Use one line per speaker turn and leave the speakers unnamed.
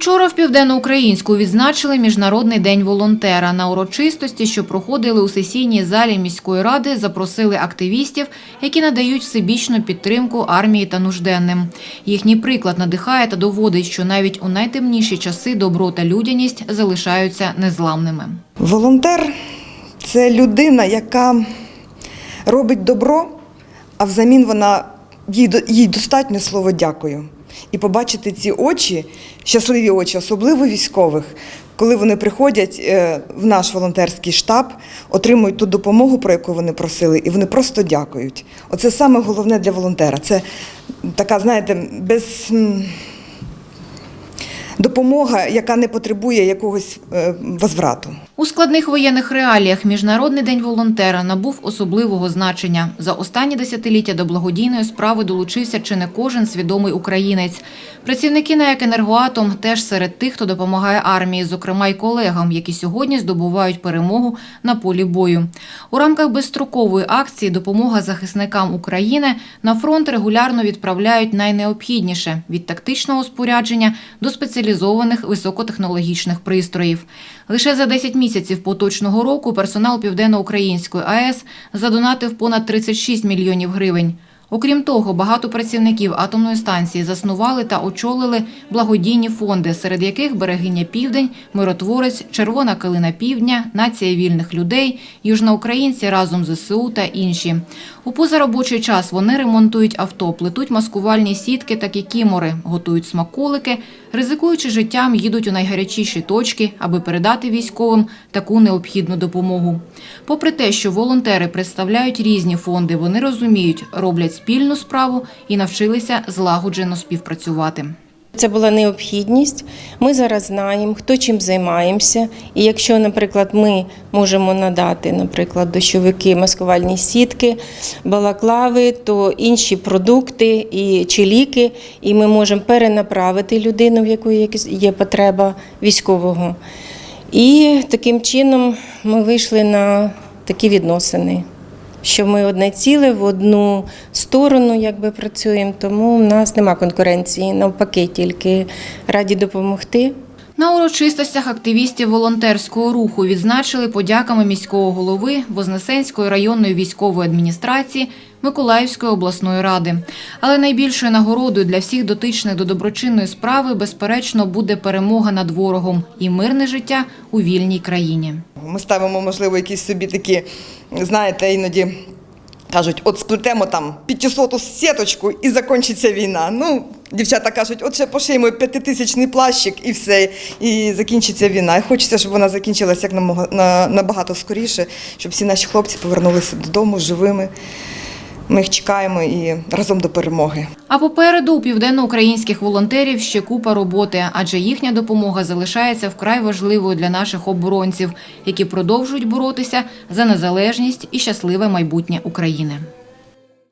Учора в Південноукраїнську відзначили Міжнародний день волонтера. На урочистості, що проходили у сесійній залі міської ради, запросили активістів, які надають всебічну підтримку армії та нужденним. Їхній приклад надихає та доводить, що навіть у найтемніші часи добро та людяність залишаються незламними.
Волонтер це людина, яка робить добро, а взамін вона їй, достатньо слово дякую. І побачити ці очі, щасливі очі, особливо військових, коли вони приходять е, в наш волонтерський штаб, отримують ту допомогу, про яку вони просили, і вони просто дякують. Оце саме головне для волонтера. Це така, знаєте, без. Допомога, яка не потребує якогось е, возврату.
У складних воєнних реаліях Міжнародний день волонтера набув особливого значення. За останні десятиліття до благодійної справи долучився чи не кожен свідомий українець. Працівники НАЕК «Енергоатом» теж серед тих, хто допомагає армії, зокрема й колегам, які сьогодні здобувають перемогу на полі бою. У рамках безстрокової акції «Допомога захисникам України» на фронт регулярно відправляють найнеобхідніше – від тактичного спорядження до спеціалізованих високотехнологічних пристроїв. Лише за 10 місяців поточного року персонал Південноукраїнської АЕС задонатив понад 36 мільйонів гривень. Окрім того, багато працівників атомної станції заснували та очолили благодійні фонди, серед яких Берегиня Південь, Миротворець, Червона калина Півдня, Нація вільних людей, Южноукраїнці разом з ЗСУ та інші. У позаробочий час вони ремонтують авто, плетуть маскувальні сітки та кікімори, готують смаколики, ризикуючи життям, їдуть у найгарячіші точки, аби передати військовим таку необхідну допомогу. Попри те, що волонтери представляють різні фонди, вони розуміють, роблять спільну справу і навчилися злагоджено співпрацювати.
Це була необхідність. Ми зараз знаємо, хто чим займаємося. І якщо, наприклад, ми можемо надати, наприклад, дощовики, маскувальні сітки, балаклави, то інші продукти і чи ліки, і ми можемо перенаправити людину, в якої є потреба військового. І таким чином ми вийшли на такі відносини. Що ми одне ціле в одну сторону якби працюємо, тому в нас нема конкуренції, навпаки, тільки раді допомогти.
На урочистостях активістів волонтерського руху відзначили подяками міського голови Вознесенської районної військової адміністрації Миколаївської обласної ради. Але найбільшою нагородою для всіх дотичних до доброчинної справи, безперечно, буде перемога над ворогом і мирне життя у вільній країні.
Ми ставимо, можливо, якісь собі такі, знаєте, іноді кажуть, от сплетемо там 500 сіточку і закінчиться війна. Ну, дівчата кажуть, от ще пошиємо п'ятитисячний плащик і все, і закінчиться війна. І хочеться, щоб вона закінчилася як набагато скоріше, щоб всі наші хлопці повернулися додому живими. Ми їх чекаємо і разом до перемоги.
А попереду у південноукраїнських волонтерів ще купа роботи, адже їхня допомога залишається вкрай важливою для наших оборонців, які продовжують боротися за незалежність і щасливе майбутнє України.